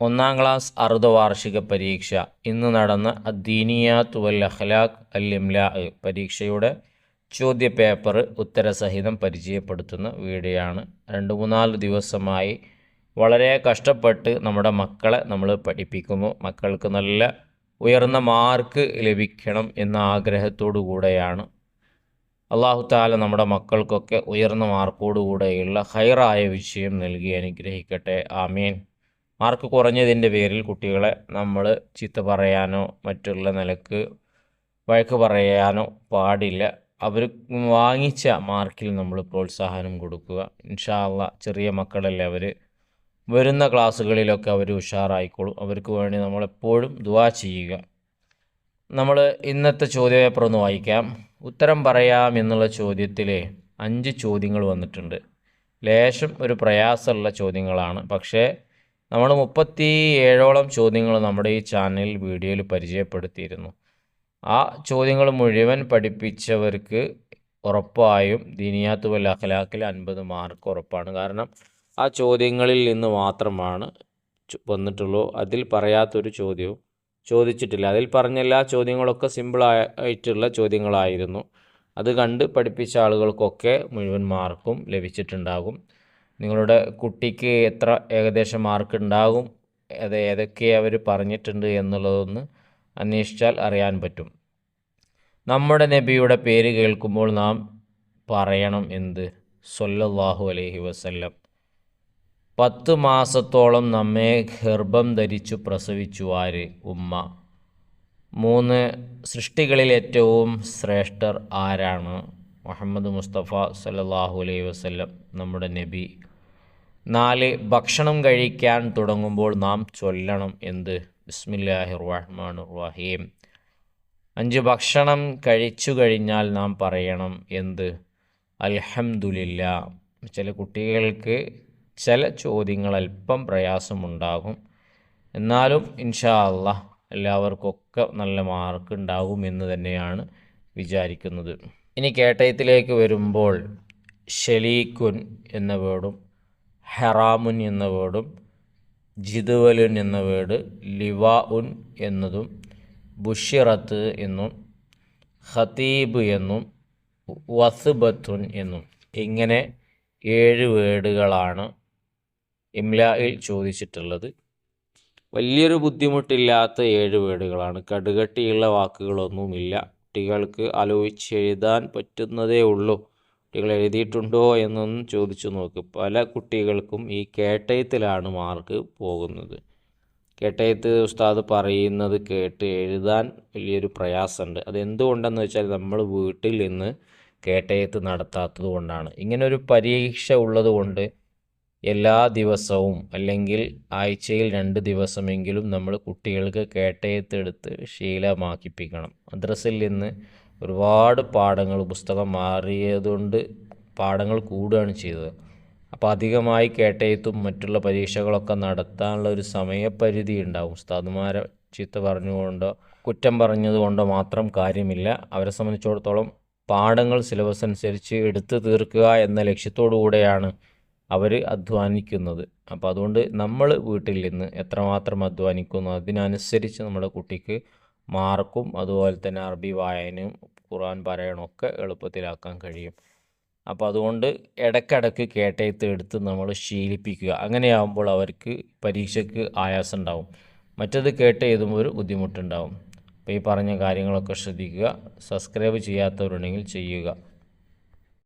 ഒന്നാം ക്ലാസ് അർദ്ധവാർഷിക പരീക്ഷ. ഇന്ന് നടന്ന അദ്ദീനിയാത്ത് വൽ അഖ്ലാഖ് അൽ ഇംലാ പരീക്ഷയുടെ ചോദ്യ പേപ്പർ ഉത്തരസഹിതം പരിചയപ്പെടുത്തുന്ന വീഡിയോയാണ്. രണ്ട് മൂന്നാൽ ദിവസമായി വളരെ കഷ്ടപ്പെട്ട് നമ്മുടെ മക്കളെ നമ്മൾ പഠിപ്പിക്കുന്നു. മക്കൾക്ക് നല്ല ഉയർന്ന മാർക്ക് ലഭിക്കണം എന്ന ആഗ്രഹത്തോടു കൂടെയാണ്. അള്ളാഹു താല നമ്മുടെ മക്കൾക്കൊക്കെ ഉയർന്ന മാർക്കോടുകൂടെയുള്ള ഹൈറായ വിഷയം നൽകി അനുഗ്രഹിക്കട്ടെ. ആമീൻ. മാർക്ക് കുറഞ്ഞതിന്റെ പേരിൽ കുട്ടികളെ നമ്മൾ ചീത്ത പറയാനോ മറ്റുള്ള നിലയ്ക്ക് വഴക്ക് പറയാനോ പാടില്ല. അവർ വാങ്ങിച്ച മാർക്കിൽ നമ്മൾ പ്രോത്സാഹനം കൊടുക്കുക. ഇൻഷാ അള്ളാ ചെറിയ മക്കളല്ലേ അവർ. വരുന്ന ക്ലാസ്സുകളിലൊക്കെ അവർ ഉഷാറായിക്കോളും. അവർക്ക് വേണ്ടി നമ്മളെപ്പോഴും ദുവാ ചെയ്യുക. നമ്മൾ ഇന്നത്തെ ചോദ്യപേപ്പർ ഒന്ന് വായിക്കാം. ഉത്തരം പറയാം എന്നുള്ള ചോദ്യത്തിൽ അഞ്ച് ചോദ്യങ്ങൾ വന്നിട്ടുണ്ട്. ലേശം ഒരു പ്രയാസമുള്ള ചോദ്യങ്ങളാണ്. പക്ഷേ നമ്മൾ മുപ്പത്തി ഏഴോളം ചോദ്യങ്ങൾ നമ്മുടെ ഈ ചാനൽ വീഡിയോയിൽ പരിചയപ്പെടുത്തിയിരുന്നു. ആ ചോദ്യങ്ങൾ മുഴുവൻ പഠിപ്പിച്ചവർക്ക് ഉറപ്പായും ദിനിയാത്തു വൽ അഖലാഖിൽ അൻപത് മാർക്ക് ഉറപ്പാണ്. കാരണം ആ ചോദ്യങ്ങളിൽ നിന്ന് മാത്രമാണ് വന്നിട്ടുള്ളൂ. അതിൽ പറയാത്തൊരു ചോദ്യവും ചോദിച്ചിട്ടില്ല. അതിൽ പറഞ്ഞ എല്ലാ ചോദ്യങ്ങളൊക്കെ സിമ്പിൾ ആയിട്ടുള്ള ചോദ്യങ്ങളായിരുന്നു. അത് കണ്ട് പഠിപ്പിച്ച ആളുകൾക്കൊക്കെ മുഴുവൻ മാർക്കും ലഭിച്ചിട്ടുണ്ടാകും. നിങ്ങളുടെ കുട്ടിക്ക് എത്ര ഏകദേശം മാർക്ക് ഉണ്ടാകും? അത് ഏതൊക്കെ അവർ പറഞ്ഞിട്ടുണ്ട് എന്നുള്ളതൊന്ന് അന്വേഷിച്ചാൽ അറിയാൻ പറ്റും. നമ്മുടെ നബിയുടെ പേര് കേൾക്കുമ്പോൾ നാം പറയണം എന്ത്? സൊല്ലാഹു അലഹി വസല്ലം. പത്ത് മാസത്തോളം നമ്മെ ഗർഭം ധരിച്ചു പ്രസവിച്ചു ആര്? ഉമ്മ. മൂന്ന് സൃഷ്ടികളിൽ ഏറ്റവും ശ്രേഷ്ഠർ ആരാണ്? മുഹമ്മദ് മുസ്തഫ സല്ലാഹു അലൈഹി വസ്ല്ലം നമ്മുടെ നബി. നാല് ഭക്ഷണം കഴിക്കാൻ തുടങ്ങുമ്പോൾ നാം ചൊല്ലണം എന്ത്? ബിസ്മില്ലാഹി റഹ്മാൻ റഹീം അഞ്ച് ഭക്ഷണം കഴിച്ചു കഴിഞ്ഞാൽ നാം പറയണം എന്ത്? അൽഹംദുലില്ല. ചില കുട്ടികൾക്ക് ചില ചോദ്യങ്ങൾ അല്പം പ്രയാസമുണ്ടാകും. എന്നാലും ഇൻഷാ അല്ല എല്ലാവർക്കൊക്കെ നല്ല മാർക്ക് ഉണ്ടാകും എന്ന് തന്നെയാണ് വിചാരിക്കുന്നത്. ഇനി കേട്ടയത്തിലേക്ക് വരുമ്പോൾ ഷലീക്കുൻ എന്ന വേർഡും ഹറാമുൻ എന്ന വേർഡും ജിതുവലുൻ എന്ന വേർഡ് ലിവാ ഉൻ എന്നതും ബുഷിറത്ത് എന്നും ഖതീബ് എന്നും വസുബത്തുൻ എന്നും. ഇങ്ങനെ ഏഴ് വേർഡുകളാണ് ഇംലായിൽ ചോദിച്ചിട്ടുള്ളത്. വലിയൊരു ബുദ്ധിമുട്ടില്ലാത്ത ഏഴ് വേർഡുകളാണ് കടുകട്ടിയുള്ള വാക്കുകളൊന്നുമില്ല. കുട്ടികൾക്ക് ആലോചിച്ച് എഴുതാൻ പറ്റുന്നതേ ഉള്ളൂ. കുട്ടികൾ എഴുതിയിട്ടുണ്ടോ എന്നൊന്നും ചോദിച്ചു നോക്ക്. പല കുട്ടികൾക്കും ഈ കേട്ടയത്തിലാണ് മാർക്ക് പോകുന്നത്. കേട്ടയത്ത് ഉസ്താദ് പറയുന്നത് കേട്ട് എഴുതാൻ വലിയൊരു പ്രയാസമുണ്ട്. അതെന്തുകൊണ്ടെന്ന് വെച്ചാൽ നമ്മൾ വീട്ടിൽ നിന്ന് കേട്ടയത്ത് നടത്താത്തത് കൊണ്ടാണ്. ഇങ്ങനൊരു പരീക്ഷ ഉള്ളതുകൊണ്ട് എല്ലാ ദിവസവും അല്ലെങ്കിൽ ആഴ്ചയിൽ രണ്ട് ദിവസമെങ്കിലും നമ്മൾ കുട്ടികൾക്ക് കേട്ടയത്തെടുത്ത് ശീലമാക്കിപ്പിക്കണം. മദ്രസിൽ നിന്ന് ഒരുപാട് പാഠങ്ങൾ പുസ്തകം മാറിയതുകൊണ്ട് പാഠങ്ങൾ കൂടുകയാണ് ചെയ്തത്. അപ്പോൾ അധികമായി കേട്ടയത്തും മറ്റുള്ള പരീക്ഷകളൊക്കെ നടത്താനുള്ള ഒരു സമയപരിധി ഉണ്ടാവും. ഉസ്താദുമാരെ ചീത്ത പറഞ്ഞുകൊണ്ടോ കുറ്റം പറഞ്ഞതുകൊണ്ടോ മാത്രം കാര്യമില്ല. അവരെ സംബന്ധിച്ചിടത്തോളം പാഠങ്ങൾ സിലബസ് അനുസരിച്ച് എടുത്തു തീർക്കുക എന്ന ലക്ഷ്യത്തോടു കൂടെയാണ് അവർ അധ്വാനിക്കുന്നത്. അപ്പോൾ അതുകൊണ്ട് നമ്മൾ വീട്ടിൽ നിന്ന് എത്രമാത്രം അധ്വാനിക്കുന്നു അതിനനുസരിച്ച് നമ്മുടെ കുട്ടിക്ക് മാർക്കും അതുപോലെ തന്നെ അറബി വായനയും ഖുർആൻ പാരായണം ഒക്കെ എളുപ്പത്തിലാക്കാൻ കഴിയും. അപ്പോൾ അതുകൊണ്ട് ഇടയ്ക്കിടയ്ക്ക് കേട്ടയത്ത് എടുത്ത് നമ്മൾ ശീലിപ്പിക്കുക. അങ്ങനെയാകുമ്പോൾ അവർക്ക് പരീക്ഷയ്ക്ക് ആയാസം ഉണ്ടാവും മറ്റത് കേട്ട് എഴുതുമ്പോൾ ഒരു ബുദ്ധിമുട്ടുണ്ടാവും. അപ്പോൾ ഈ പറഞ്ഞ കാര്യങ്ങളൊക്കെ ശ്രദ്ധിക്കുക. സബ്സ്ക്രൈബ് ചെയ്യാത്തവരുണ്ടെങ്കിൽ ചെയ്യുക.